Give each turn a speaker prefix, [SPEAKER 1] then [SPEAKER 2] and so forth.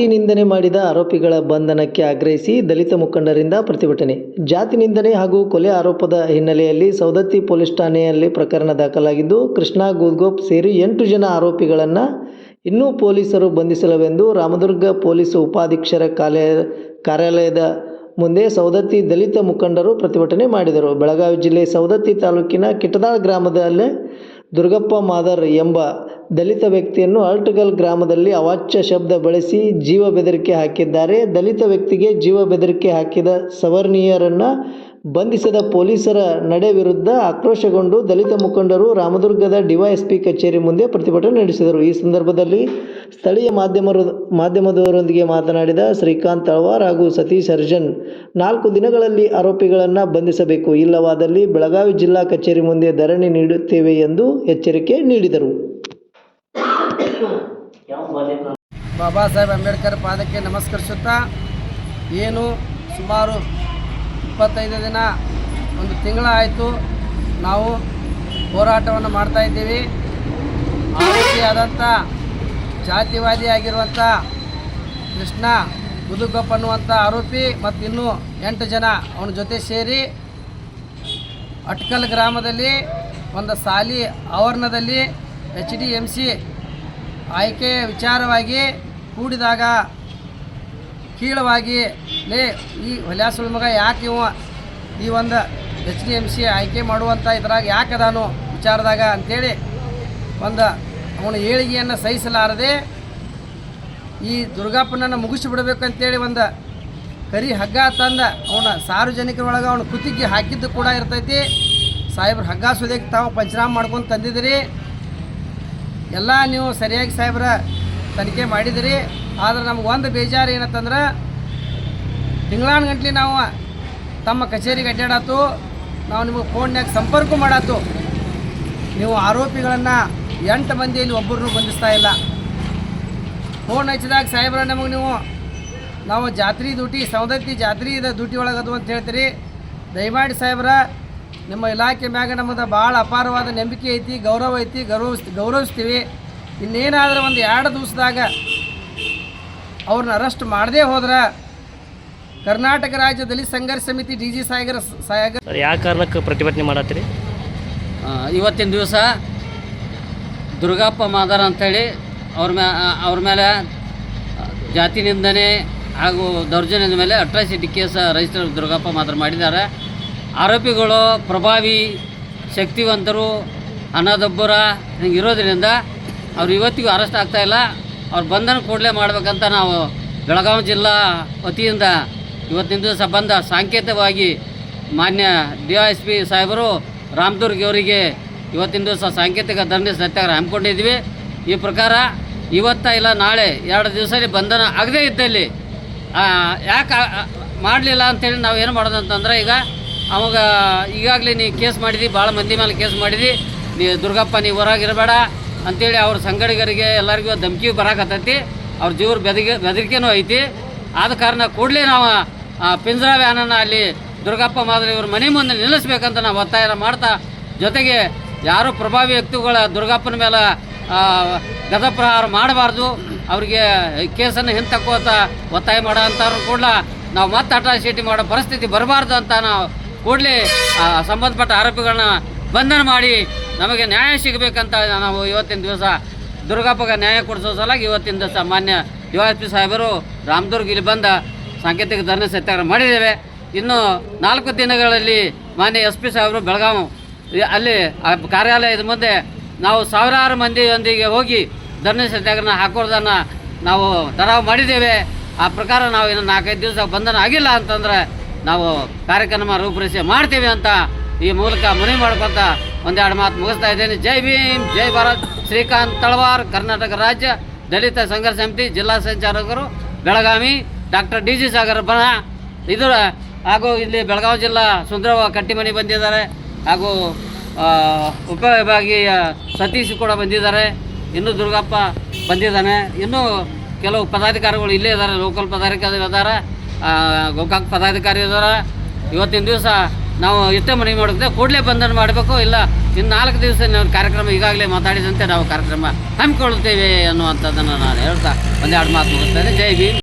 [SPEAKER 1] ಜಾತಿ ನಿಂದನೆ ಮಾಡಿದ ಆರೋಪಿಗಳ ಬಂಧನಕ್ಕೆ ಆಗ್ರಹಿಸಿ ದಲಿತ ಮುಖಂಡರಿಂದ ಪ್ರತಿಭಟನೆ. ಜಾತಿ ನಿಂದನೆ ಹಾಗೂ ಕೊಲೆ ಆರೋಪದ ಹಿನ್ನೆಲೆಯಲ್ಲಿ ಸೌದತ್ತಿ ಪೊಲೀಸ್ ಠಾಣೆಯಲ್ಲಿ ಪ್ರಕರಣ ದಾಖಲಾಗಿದ್ದು, ಕೃಷ್ಣ ಗೂದ್ಗೋಪ್ ಸೇರಿ ಎಂಟು ಜನ ಆರೋಪಿಗಳನ್ನು ಇನ್ನೂ ಪೊಲೀಸರು ಬಂಧಿಸಲವೆಂದು ರಾಮದುರ್ಗ ಪೊಲೀಸ್ ಉಪಾಧೀಕ್ಷರ ಕಾಲೇ, ಕಾರ್ಯಾಲಯದ ಮುಂದೆ ಸೌದತ್ತಿ ದಲಿತ ಮುಖಂಡರು ಪ್ರತಿಭಟನೆ ಮಾಡಿದರು. ಬೆಳಗಾವಿ ಜಿಲ್ಲೆ ಸೌದತ್ತಿ ತಾಲೂಕಿನ ಕಿಟದಾಳ್ ಗ್ರಾಮದಲ್ಲೇ ದುರ್ಗಪ್ಪ ಮಾದರ್ ಎಂಬ ದಲಿತ ವ್ಯಕ್ತಿಯನ್ನು ಅಲ್ಟಗಲ್ ಗ್ರಾಮದಲ್ಲಿ ಅವಾಚ್ಯ ಶಬ್ದ ಬಳಸಿ ಜೀವ ಬೆದರಿಕೆ ಹಾಕಿದ್ದಾರೆ. ದಲಿತ ವ್ಯಕ್ತಿಗೆ ಜೀವ ಬೆದರಿಕೆ ಹಾಕಿದ ಸವರ್ಣೀಯರನ್ನು ಬಂಧಿಸಿದ ಪೊಲೀಸರ ನಡೆ ವಿರುದ್ಧ ಆಕ್ರೋಶಗೊಂಡು ದಲಿತ ಮುಖಂಡರು ರಾಮದುರ್ಗದ ಡಿವೈಎಸ್ಪಿ ಕಚೇರಿ ಮುಂದೆ ಪ್ರತಿಭಟನೆ ನಡೆಸಿದರು. ಈ ಸಂದರ್ಭದಲ್ಲಿ ಸ್ಥಳೀಯ ಮಾಧ್ಯಮರು ಮಾಧ್ಯಮದವರೊಂದಿಗೆ ಮಾತನಾಡಿದ ಶ್ರೀಕಾಂತ್ ತಳವಾರ್ ಹಾಗೂ ಸತೀಶ್ ಅರ್ಜನ್ ನಾಲ್ಕು ದಿನಗಳಲ್ಲಿ ಆರೋಪಿಗಳನ್ನು ಬಂಧಿಸಬೇಕು. ಇಲ್ಲವಾದಲ್ಲಿ ಬೆಳಗಾವಿ ಜಿಲ್ಲಾ ಕಚೇರಿ ಮುಂದೆ ಧರಣಿ ನೀಡುತ್ತೇವೆ ಎಂದು ಎಚ್ಚರಿಕೆ ನೀಡಿದರು.
[SPEAKER 2] ಬಾಬಾ ಸಾಹೇಬ್ ಅಂಬೇಡ್ಕರ್ ಪಾದಕ್ಕೆ ನಮಸ್ಕರಿಸುತ್ತಾ, ಏನು ಸುಮಾರು ಇಪ್ಪತ್ತೈದು ದಿನ, ಒಂದು ತಿಂಗಳ ಆಯಿತು ನಾವು ಹೋರಾಟವನ್ನು ಮಾಡ್ತಾ ಇದ್ದೀವಿ. ಜಾತಿವಾದಿ ಆಗಿರುವಂಥ ಕೃಷ್ಣ ಮುದುಗಪ್ಪ ಅನ್ನುವಂಥ ಆರೋಪಿ ಮತ್ತು ಇನ್ನೂ ಎಂಟು ಜನ ಅವನ ಜೊತೆ ಸೇರಿ ಅಟ್ಕಲ್ ಗ್ರಾಮದಲ್ಲಿ ಒಂದು ಸಾಲಿ ಆವರಣದಲ್ಲಿ ಎಚ್ ಡಿ ಎಂ ಸಿ ಆಯ್ಕೆ ವಿಚಾರವಾಗಿ ಕೂಡಿದಾಗ ಕೀಳವಾಗಿ, ಲೇ, ಈ ಹೊಲ್ಯಾಸುಳ ಮಗ ಯಾಕೆ ಇವ? ಈ ಒಂದು ಎಚ್ ಡಿ ಎಂ ಸಿ ಆಯ್ಕೆ ಮಾಡುವಂಥ ಇದ್ರಾಗ ಯಾಕೆ ಅದಾನು ವಿಚಾರದಾಗ ಅಂಥೇಳಿ ಒಂದು ಅವನ ಏಳಿಗೆಯನ್ನು ಸಹಿಸಲಾರದೆ ಈ ದುರ್ಗಪ್ಪನನ್ನು ಮುಗಿಸಿಬಿಡ್ಬೇಕಂತೇಳಿ ಒಂದು ಕರಿ ಹಗ್ಗ ತಂದ ಅವನ ಸಾರ್ವಜನಿಕರೊಳಗೆ ಅವನು ಕುತ್ತಿಗೆ ಹಾಕಿದ್ದು ಕೂಡ ಇರ್ತೈತಿ. ಸಾಹೇಬ್ರು ಹಗ್ಗ ಸುದಕ್ಕೆ ತಾವು ಪಂಚನಾಮ ಮಾಡ್ಕೊಂಡು ತಂದಿದ್ದೀರಿ. ಎಲ್ಲ ನೀವು ಸರಿಯಾಗಿ ಸಾಹೇಬ್ರ ತನಿಖೆ ಮಾಡಿದಿರಿ. ಆದರೆ ನಮ್ಗೆ ಒಂದು ಬೇಜಾರು ಏನಂತಂದ್ರೆ, ತಿಂಗಳಾನ್ ಗಂಟ್ಲಿ ನಾವು ತಮ್ಮ ಕಚೇರಿಗೆ ಅಡ್ಡಾಡತ್ತು ನಾವು ನಿಮಗೆ ಫೋನ್ನಾಗ ಸಂಪರ್ಕ ಮಾಡಾತು. ನೀವು ಆರೋಪಿಗಳನ್ನು ಎಂಟು ಮಂದಿಯಲ್ಲಿ ಒಬ್ಬರನ್ನು ಬಂಧಿಸ್ತಾ ಇಲ್ಲ. ಫೋನ್ ಹಚ್ಚಿದಾಗ ಸಾಹೇಬ್ರ ನಮಗೆ ನೀವು, ನಾವು ಜಾತ್ರೆ ಡ್ಯೂಟಿ ಸೌದತ್ತಿ ಜಾತ್ರೆ ಇದೆ ಡ್ಯೂಟಿ ಒಳಗದು ಅಂತ ಹೇಳ್ತೀರಿ. ದಯಮಾಡಿ ಸಾಹೇಬ್ರ ನಿಮ್ಮ ಇಲಾಖೆ ಮ್ಯಾಗ ನಮ್ಮದು ಭಾಳ ಅಪಾರವಾದ ನಂಬಿಕೆ ಐತಿ ಗೌರವ ಐತಿ ಗೌರವಿಸ್ ಗೌರವಿಸ್ತೀವಿ. ಇನ್ನೇನಾದರೂ ಒಂದು ಎರಡು ದಿವಸದಾಗ ಅವ್ರನ್ನ ಅರೆಸ್ಟ್ ಮಾಡದೇ ಹೋದ್ರೆ ಕರ್ನಾಟಕ ರಾಜ್ಯದಲ್ಲಿ ಸಂಘರ್ಷ ಸಮಿತಿ ಡಿ ಜಿ ಸಾಗರ ಸಾಗರ್
[SPEAKER 3] ಯಾವ ಕಾರಣಕ್ಕೆ ಪ್ರತಿಭಟನೆ ಮಾಡತ್ತೀರಿ?
[SPEAKER 4] ಇವತ್ತಿನ ದಿವಸ ದುರ್ಗಪ್ಪ ಮಾದಾರ ಅಂಥೇಳಿ ಅವ್ರ ಮ್ಯಾ ಅವ್ರ ಮೇಲೆ ಜಾತಿ ನಿಂದನೆ ಹಾಗೂ ದೌರ್ಜನ್ಯದ ಮೇಲೆ atrocity case register Durgappa Madar ಮಾಡಿದ್ದಾರೆ. ಆರೋಪಿಗಳು ಪ್ರಭಾವಿ, ಶಕ್ತಿವಂತರು ಹಿಂಗೆ ಇರೋದರಿಂದ ಅವ್ರು ಇವತ್ತಿಗೂ ಅರೆಸ್ಟ್ ಆಗ್ತಾಯಿಲ್ಲ ಅವ್ರ ಬಂಧನ ಕೂಡಲೇ ಮಾಡಬೇಕಂತ ನಾವು ಬೆಳಗಾವಿ ಜಿಲ್ಲಾ ವತಿಯಿಂದ ಇವತ್ತಿನ ಬಂದ ಸಾಂಕೇತಿಕವಾಗಿ ಮಾನ್ಯ ಡಿ ಎಸ್ ಪಿ ಸಾಹೇಬರು ರಾಮದುರ್ಗ್ ಅವರಿಗೆ ಇವತ್ತಿನ ದಿವಸ ಸಾಂಕೇತಿಕ ದಂಡ ಸತ್ಯಾಗ್ರಹ ಹಮ್ಮಿಕೊಂಡಿದ್ವಿ. ಈ ಪ್ರಕಾರ ಇವತ್ತ ಇಲ್ಲ, ನಾಳೆ ಎರಡು ದಿವಸದಲ್ಲಿ ಬಂಧನ ಆಗದೇ ಇದ್ದಲ್ಲಿ ಯಾಕೆ ಮಾಡಲಿಲ್ಲ ಅಂತೇಳಿ ನಾವು ಏನು ಮಾಡೋದು ಅಂತಂದ್ರೆ ಈಗ ಅವಾಗ ಈಗಾಗಲೇ ನೀ ಕೇಸ್ ಮಾಡಿದಿ ಭಾಳ ಮಂದಿ ಮೇಲೆ ಕೇಸ್ ಮಾಡಿದಿ. ನೀ ದುರ್ಗಪ್ಪ ನೀವು ಹೊರಗಿರಬೇಡ. ಅಂತೇಳಿ ಅವ್ರ ಸಂಗಡಿಗರಿಗೆ ಎಲ್ಲರಿಗೂ ಧಮಕಿ ಬರಾಕತ್ತೈತಿ. ಅವ್ರ ಜೀವ್ರ ಬೆದಗಿ, ಬೆದರಿಕೆನೂ ಐತಿ. ಆದ ಕಾರಣ ಕೂಡಲೇ ನಾವು ಪಿಂಜರ ವ್ಯಾನನ್ನು ಅಲ್ಲಿ ದುರ್ಗಪ್ಪ ಮಾದರಿ ಇವ್ರ ಮನೆ ಮುಂದೆ ನಿಲ್ಲಿಸ್ಬೇಕಂತ ನಾವು ಒತ್ತಾಯ ಮಾಡ್ತಾ, ಜೊತೆಗೆ ಯಾರು ಪ್ರಭಾವಿ ವ್ಯಕ್ತಿಗಳ ದುರ್ಗಪ್ಪನ ಮೇಲೆ ಗದಪ್ರಹಾರ ಮಾಡಬಾರ್ದು. ಅವರಿಗೆ ಕೇಸನ್ನು ಹಿಂತಕ್ಕೋತ ಒತ್ತಾಯ ಮಾಡೋ ಅಂಥವ್ರು ಕೂಡ ನಾವು ಮತ್ತೆ ಅಟ್ರಾಸಿಟಿ ಮಾಡೋ ಪರಿಸ್ಥಿತಿ ಬರಬಾರ್ದು ಅಂತ ನಾವು ಕೂಡಲೇ ಸಂಬಂಧಪಟ್ಟ ಆರೋಪಿಗಳನ್ನ ಬಂಧನ ಮಾಡಿ ನಮಗೆ ನ್ಯಾಯ ಸಿಗಬೇಕಂತ ನಾವು ಇವತ್ತಿನ ದಿವಸ ದುರ್ಗಪ್ಪಗೆ ನ್ಯಾಯ ಕೊಡಿಸೋ ಸಲುವಾಗಿ ಇವತ್ತಿನ ದಿವಸ ಮಾನ್ಯ ಯು ಎಸ್ ಪಿ ಸಾಹೇಬರು ರಾಮದುರ್ಗ ಇಲ್ಲಿ ಬಂದ ಸಾಂಕೇತಿಕ ಧರಣಿ ಸತ್ಯಾಗ್ರಹ ಮಾಡಿದ್ದೇವೆ. ಇನ್ನು ನಾಲ್ಕು ದಿನಗಳಲ್ಲಿ ಮಾನ್ಯ ಎಸ್ ಪಿ ಸಾಹೇಬರು ಬೆಳಗಾವಿ, ಅಲ್ಲಿ ಕಾರ್ಯಾಲಯದ ಮುಂದೆ ನಾವು ಸಾವಿರಾರು ಮಂದಿಯೊಂದಿಗೆ ಹೋಗಿ ಧರಣಿ ಸತ್ಯಾಗ್ರಹ ಹಾಕೋದನ್ನು ನಾವು ತರಾವು ಮಾಡಿದ್ದೇವೆ. ಆ ಪ್ರಕಾರ ನಾವು ಇನ್ನು ನಾಲ್ಕೈದು ದಿವಸ ಬಂಧನ ಆಗಿಲ್ಲ ಅಂತಂದ್ರೆ ನಾವು ಕಾರ್ಯಕ್ರಮ ರೂಪರಿಸಿ ಮಾಡ್ತೀವಿ ಅಂತ ಈ ಮೂಲಕ ಮನವಿ ಮಾಡ್ಕೊತ ಒಂದೆರಡು ಮಾತು ಮುಗಿಸ್ತಾ ಇದ್ದೇನೆ. ಜೈ ಭೀಮ್, ಜೈ ಭಾರತ್. ಶ್ರೀಕಾಂತ್ ತಳವಾರ್, ಕರ್ನಾಟಕ ರಾಜ್ಯ ದಲಿತ ಸಂಘರ್ಷ ಸಮಿತಿ ಜಿಲ್ಲಾ ಸಂಚಾಲಕರು, Belagavi doctor D G Sagar ಬಣ ಇದರ ಹಾಗೂ ಇಲ್ಲಿ ಬೆಳಗಾವಿ ಜಿಲ್ಲಾ ಸುಂದರವ ಕಟ್ಟಿಮನಿ ಬಂದಿದ್ದಾರೆ. ಹಾಗೂ ಉಪವಿಭಾಗೀಯ ಸತೀಶ್ ಕೂಡ ಬಂದಿದ್ದಾರೆ. ಇನ್ನೂ ದುರ್ಗಪ್ಪ ಬಂದಿದ್ದಾನೆ. ಇನ್ನೂ ಕೆಲವು ಪದಾಧಿಕಾರಿಗಳು ಇಲ್ಲೇ ಇದ್ದಾರೆ ಲೋಕಲ್ ಪದಾಧಿಕಾರಿ ಇದ್ದಾರೆ. ಗೋಕಾಕ್ ಪದಾಧಿಕಾರಿ ಇದ್ದಾರೆ ಇವತ್ತಿನ ದಿವಸ ನಾವು ಇಷ್ಟೇ ಮನವಿ ಮಾಡಿದ್ರೆ ಕೂಡಲೇ ಬಂಧನ ಮಾಡಬೇಕು, ಇಲ್ಲ ಇನ್ನು ನಾಲ್ಕು ದಿವಸ ನಾವು ಕಾರ್ಯಕ್ರಮ ಈಗಾಗಲೇ ಮಾತಾಡಿದಂತೆ ನಾವು ಕಾರ್ಯಕ್ರಮ ಹಮ್ಮಿಕೊಳ್ಳುತ್ತೇವೆ ಅನ್ನುವಂಥದ್ದನ್ನು ನಾನು ಹೇಳ್ತಾ ಒಂದೆರಡು ಮಾತು ಮುಗಿಸ್ತೇನೆ. ಜೈ ಭೀಮ್.